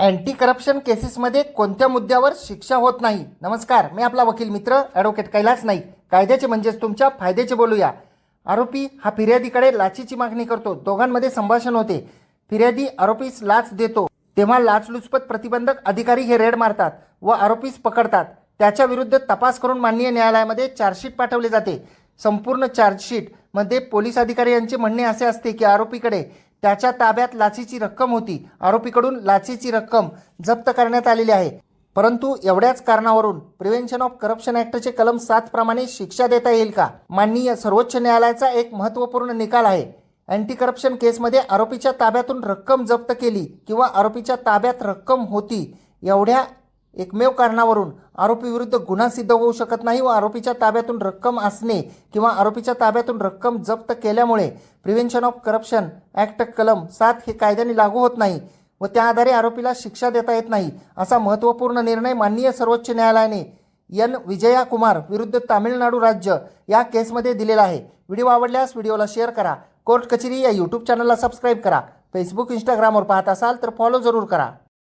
Anti corruption केसेसमध्ये कोणत्या मुद्द्यावर शिक्षा होत नाही? नमस्कार मी आपला वकील मित्र ॲडव्होकेट कैलास नाईक. कायद्याचे म्हणजेच तुमच्या फायद्याचे बोलूया. आरोपी हा फिर्यादीकडे लाचीची मागणी करतो. दोघांमध्ये संभाषण होते. फिर्यादी आरोपीस लाच देतो. तेव्हा लाचलुचपत प्रतिबंधक अधिकारी हे रेड मारतात व आरोपीस पकडतात. त्याच्या विरुद्ध तपास करून माननीय न्यायालयामध्ये चार्जशीट पाठवले जाते. संपूर्ण चार्जशीटमध्ये पोलीस अधिकारी यांचे म्हणणे असे असते की आरोपीकडे त्याच्या ताब्यात लाचेची रक्कम होती. आरोपीकडून लाचेची रक्कम जप्त करण्यात आलेली आहे. परंतु एवढ्याच कारणावरून प्रिव्हेन्शन ऑफ करप्शन ॲक्टचे कलम सात प्रमाणे शिक्षा देता येईल का? माननीय सर्वोच्च न्यायालयाचा एक महत्त्वपूर्ण निकाल आहे. अँटी करप्शन केसमध्ये आरोपीच्या ताब्यातून रक्कम जप्त केली किंवा आरोपीच्या ताब्यात रक्कम होती एवढ्या एकमेव कारणावरून आरोपी विरुद्ध गुन्हा सिद्ध होऊ शकत नाही व आरोपीच्या ताब्यातून रक्कम असणे किंवा आरोपीच्या ताब्यातून रक्कम जप्त केल्यामुळे प्रिव्हेन्शन ऑफ करप्शन ॲक्ट कलम सात हे कायद्याने लागू होत नाही व त्या आधारे आरोपीला शिक्षा देता येत नाही असा महत्त्वपूर्ण निर्णय माननीय सर्वोच्च न्यायालयाने एन. विजया कुमार विरुद्ध तामिळनाडू राज्य या केसमध्ये दिलेला आहे. व्हिडिओ आवडल्यास व्हिडिओला शेअर करा. कोर्ट कचेरी या यूट्यूब चॅनलला सबस्क्राईब करा. फेसबुक इंस्टाग्रामवर पाहत असाल तर फॉलो जरूर करा.